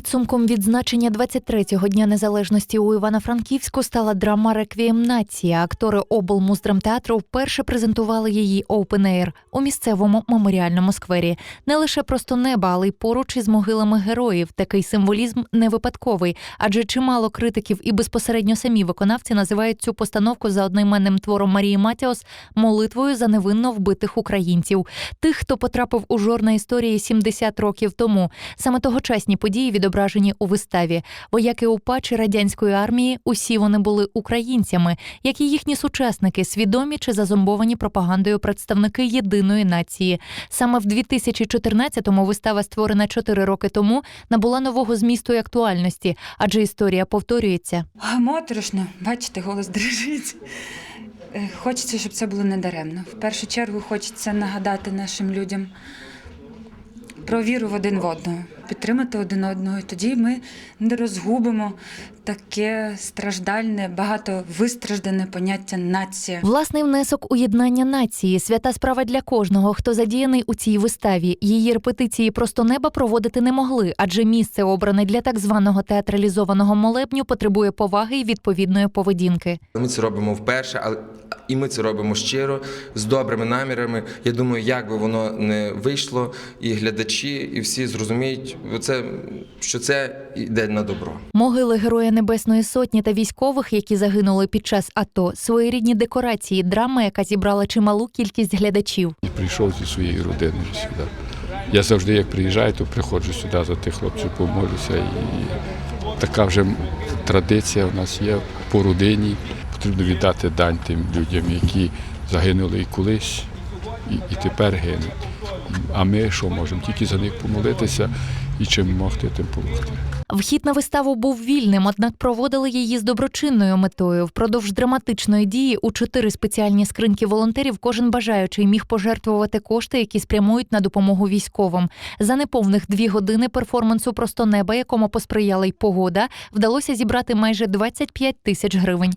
Підсумком відзначення 23-го дня незалежності у Івано-Франківську стала драма Реквієм Нація. Актори облмуздрамтеатру вперше презентували її Air у місцевому меморіальному сквері. Не лише просто неба, але й поруч із могилами героїв. Такий символізм не випадковий, адже чимало критиків і безпосередньо самі виконавці називають цю постановку за одноіменним твором Марії Матіос молитвою за невинно вбитих українців, тих, хто потрапив у жорна історії 70 років тому. Саме тогочасні події відображені у виставі. Вояки УПА чи радянської армії усі вони були українцями, як і їхні сучасники, свідомі чи зазомбовані пропагандою представники єдиної нації. Саме в 2014-му вистава, створена 4 роки тому, набула нового змісту і актуальності, адже історія повторюється. Моторошно, бачите, голос дрижить. Е, Хочеться, щоб це було недаремно. В першу чергу хочеться нагадати нашим людям про віру в один в одного, підтримати один одного. І тоді ми не розгубимо таке страждальне, багато вистраждане поняття нація. Власний внесок у єднання нації свята справа для кожного, хто задіяний у цій виставі. Її репетиції просто неба проводити не могли, адже місце обране для так званого театралізованого молебню потребує поваги і відповідної поведінки. Ми це робимо вперше, але і ми це робимо щиро, з добрими намірами. Я думаю, як би воно не вийшло, і глядачі, і всі зрозуміють, оце, що це йде на добро. Могили Героя Небесної Сотні та військових, які загинули під час АТО, своєрідні декорації, драма, яка зібрала чималу кількість глядачів. І прийшов зі своєю родиною сюди. Я завжди, як приїжджаю, то приходжу сюди за тих хлопців, помолюся. І така вже традиція у нас є по родині. Потрібно віддати дань тим людям, які загинули і колись, і, і тепер гинуть. А ми що можемо? Тільки за них помолитися і чим могти, тим допомогти. Вхід на виставу був вільним, однак проводили її з доброчинною метою. Впродовж драматичної дії у чотири спеціальні скриньки волонтерів кожен бажаючий міг пожертвувати кошти, які спрямують на допомогу військовим. За неповних дві години перформансу Просто неба, якому посприяла й погода, вдалося зібрати майже 25 тисяч гривень.